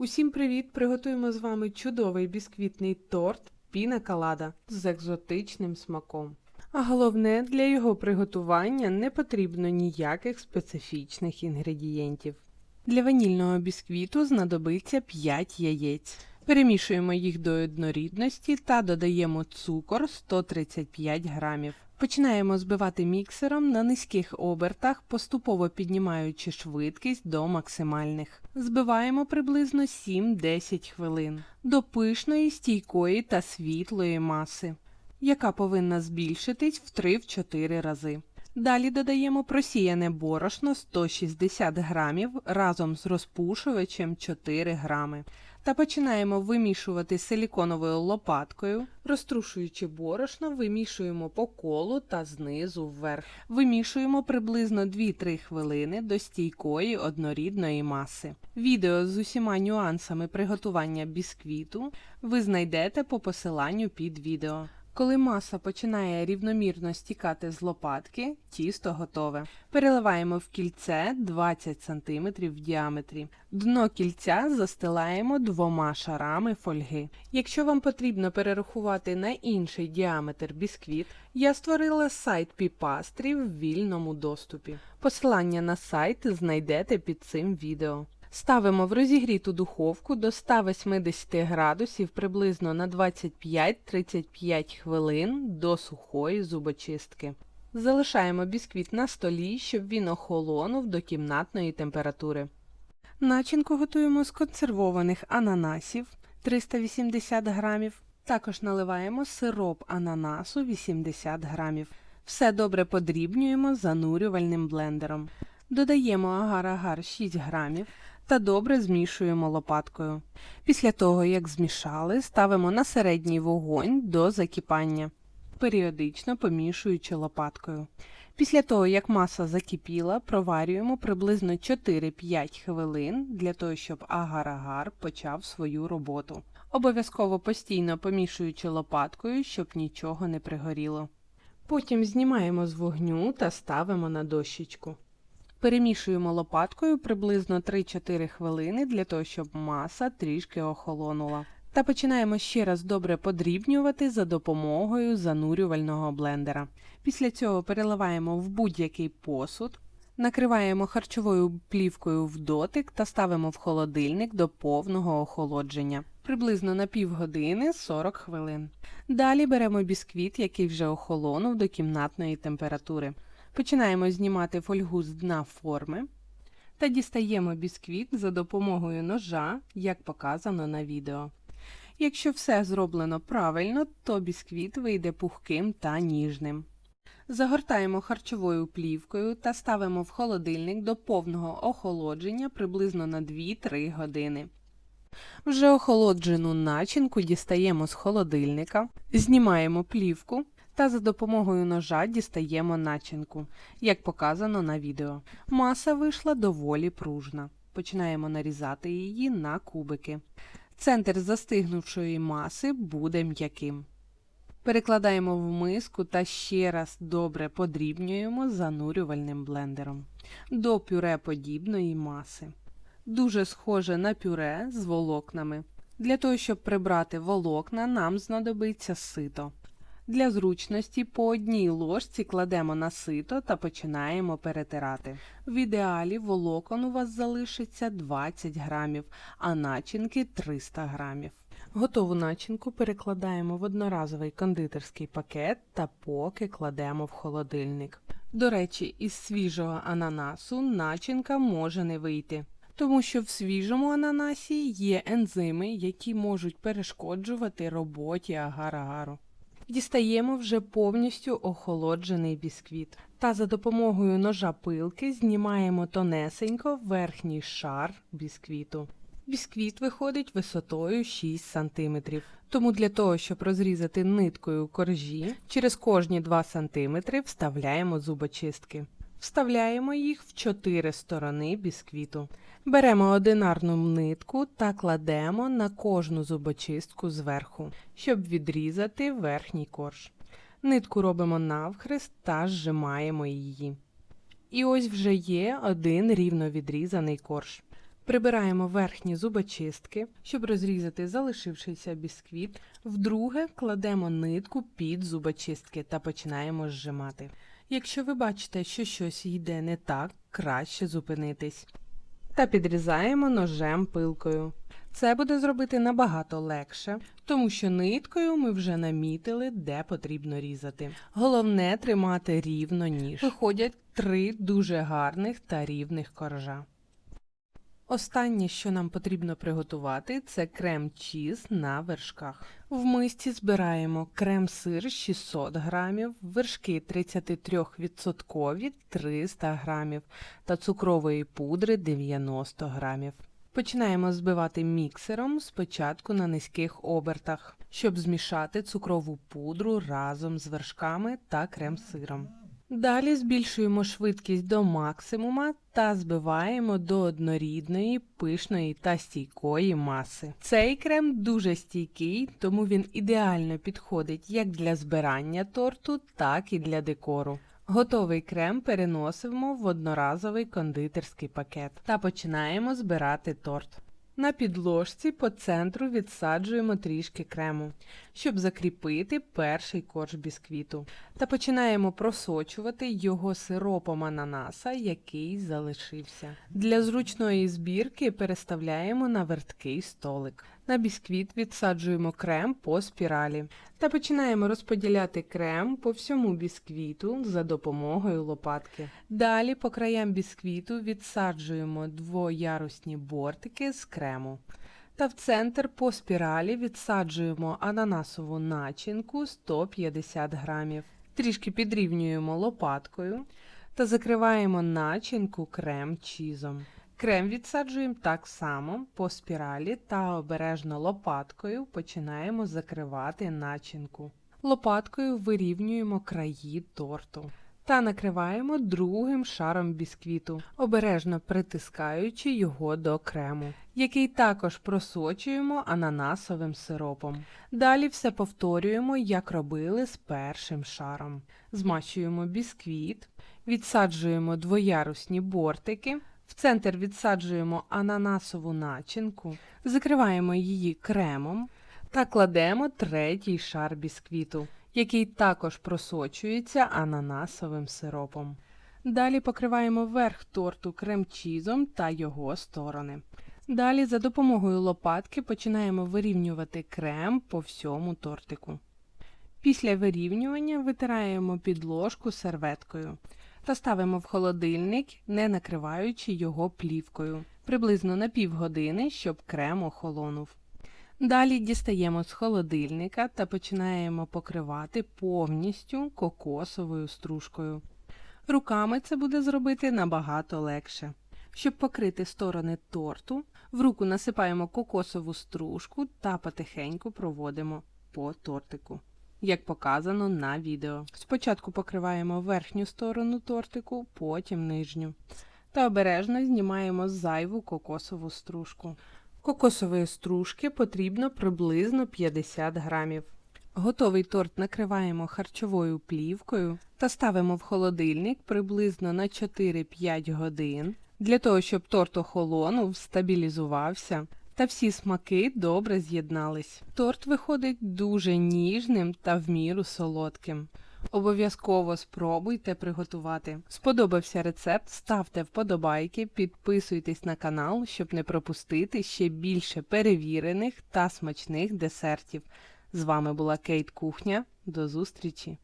Усім привіт! Приготуємо з вами чудовий бісквітний торт піна калада з екзотичним смаком. А головне, для його приготування не потрібно ніяких специфічних інгредієнтів. Для ванільного бісквіту знадобиться 5 яєць. Перемішуємо їх до однорідності та додаємо цукор 135 грамів. Починаємо збивати міксером на низьких обертах, поступово піднімаючи швидкість до максимальних. Збиваємо приблизно 7-10 хвилин до пишної, стійкої та світлої маси, яка повинна збільшитись в 3-4 рази. Далі додаємо просіяне борошно 160 грамів разом з розпушувачем 4 грами. Та починаємо вимішувати силіконовою лопаткою. Розтрушуючи борошно, вимішуємо по колу та знизу вверх. Вимішуємо приблизно 2-3 хвилини до стійкої однорідної маси. Відео з усіма нюансами приготування бісквіту ви знайдете по посиланню під відео. Коли маса починає рівномірно стікати з лопатки, тісто готове. Переливаємо в кільце 20 см в діаметрі. Дно кільця застилаємо двома шарами фольги. Якщо вам потрібно перерахувати на інший діаметр бісквіт, я створила сайт Піпастрі в вільному доступі. Посилання на сайт знайдете під цим відео. Ставимо в розігріту духовку до 180 градусів приблизно на 25-35 хвилин до сухої зубочистки. Залишаємо бісквіт на столі, щоб він охолонув до кімнатної температури. Начинку готуємо з консервованих ананасів 380 грамів. Також наливаємо сироп ананасу 80 грамів. Все добре подрібнюємо занурювальним блендером. Додаємо агар-агар 6 грамів та добре змішуємо лопаткою. Після того, як змішали, ставимо на середній вогонь до закипання, періодично помішуючи лопаткою. Після того, як маса закипіла, проварюємо приблизно 4-5 хвилин для того, щоб агар-агар почав свою роботу. Обов'язково постійно помішуючи лопаткою, щоб нічого не пригоріло. Потім знімаємо з вогню та ставимо на дощечку. Перемішуємо лопаткою приблизно 3-4 хвилини для того, щоб маса трішки охолонула. Та починаємо ще раз добре подрібнювати за допомогою занурювального блендера. Після цього переливаємо в будь-який посуд, накриваємо харчовою плівкою в дотик та ставимо в холодильник до повного охолодження. Приблизно на півгодини 40 хвилин. Далі беремо бісквіт, який вже охолонув до кімнатної температури. Починаємо знімати фольгу з дна форми та дістаємо бісквіт за допомогою ножа, як показано на відео. Якщо все зроблено правильно, то бісквіт вийде пухким та ніжним. Загортаємо харчовою плівкою та ставимо в холодильник до повного охолодження приблизно на 2-3 години. Вже охолоджену начинку дістаємо з холодильника, знімаємо плівку та за допомогою ножа дістаємо начинку, як показано на відео. Маса вийшла доволі пружна. Починаємо нарізати її на кубики. Центр застигнувшої маси буде м'яким. Перекладаємо в миску та ще раз добре подрібнюємо занурювальним блендером до пюре подібної маси. Дуже схоже на пюре з волокнами. Для того, щоб прибрати волокна, нам знадобиться сито. Для зручності по одній ложці кладемо на сито та починаємо перетирати. В ідеалі волокон у вас залишиться 20 грамів, а начинки 300 грамів. Готову начинку перекладаємо в одноразовий кондитерський пакет та поки кладемо в холодильник. До речі, із свіжого ананасу начинка може не вийти. Тому що в свіжому ананасі є ензими, які можуть перешкоджувати роботі агар-агару. Дістаємо вже повністю охолоджений бісквіт та за допомогою ножа пилки знімаємо тонесенько верхній шар бісквіту. Бісквіт виходить висотою 6 см. Тому для того, щоб розрізати ниткою коржі, через кожні 2 см вставляємо зубочистки. Вставляємо їх в чотири сторони бісквіту. Беремо одинарну нитку та кладемо на кожну зубочистку зверху, щоб відрізати верхній корж. Нитку робимо навхрест та зжимаємо її. І ось вже є один рівно відрізаний корж. Прибираємо верхні зубочистки, щоб розрізати залишившийся бісквіт. Вдруге кладемо нитку під зубочистки та починаємо зжимати. Якщо ви бачите, що щось йде не так, краще зупинитись. Та підрізаємо ножем пилкою. Це буде зробити набагато легше, тому що ниткою ми вже намітили, де потрібно різати. Головне тримати рівно ніж. Виходять три дуже гарних та рівних коржа. Останнє, що нам потрібно приготувати, це крем-чіз на вершках. В мисці збираємо крем-сир 600 грамів, вершки 33% 300 грамів та цукрової пудри 90 грамів. Починаємо збивати міксером спочатку на низьких обертах, щоб змішати цукрову пудру разом з вершками та крем-сиром. Далі збільшуємо швидкість до максимума та збиваємо до однорідної, пишної та стійкої маси. Цей крем дуже стійкий, тому він ідеально підходить як для збирання торту, так і для декору. Готовий крем переносимо в одноразовий кондитерський пакет та починаємо збирати торт. На підложці по центру відсаджуємо трішки крему, щоб закріпити перший корж бісквіту, та починаємо просочувати його сиропом ананаса, який залишився. Для зручної збірки переставляємо на верткий столик. На бісквіт відсаджуємо крем по спіралі та починаємо розподіляти крем по всьому бісквіту за допомогою лопатки. Далі по краям бісквіту відсаджуємо двоярусні бортики з крему. Та в центр по спіралі відсаджуємо ананасову начинку 150 грамів. Трішки підрівнюємо лопаткою та закриваємо начинку крем-чізом. Крем відсаджуємо так само по спіралі та обережно лопаткою починаємо закривати начинку. Лопаткою вирівнюємо краї торту та накриваємо другим шаром бісквіту, обережно притискаючи його до крему, який також просочуємо ананасовим сиропом. Далі все повторюємо, як робили з першим шаром. Змащуємо бісквіт, відсаджуємо двоярусні бортики. Центр відсаджуємо ананасову начинку, закриваємо її кремом та кладемо третій шар бісквіту, який також просочується ананасовим сиропом. Далі покриваємо верх торту крем-чізом та його сторони. Далі за допомогою лопатки починаємо вирівнювати крем по всьому тортику. Після вирівнювання витираємо підложку серветкою та ставимо в холодильник, не накриваючи його плівкою, приблизно на півгодини, щоб крем охолонув. Далі дістаємо з холодильника та починаємо покривати повністю кокосовою стружкою. Руками це буде зробити набагато легше. Щоб покрити сторони торту, в руку насипаємо кокосову стружку та потихеньку проводимо по тортику як показано на відео. Спочатку покриваємо верхню сторону тортику, потім нижню. Та обережно знімаємо зайву кокосову стружку. Кокосової стружки потрібно приблизно 50 грамів. Готовий торт накриваємо харчовою плівкою та ставимо в холодильник приблизно на 4-5 годин, для того, щоб торт охолонув, стабілізувався та всі смаки добре з'єднались. Торт виходить дуже ніжним та в міру солодким. Обов'язково спробуйте приготувати. Сподобався рецепт, ставте вподобайки, підписуйтесь на канал, щоб не пропустити ще більше перевірених та смачних десертів. З вами була Кейт Кухня. До зустрічі!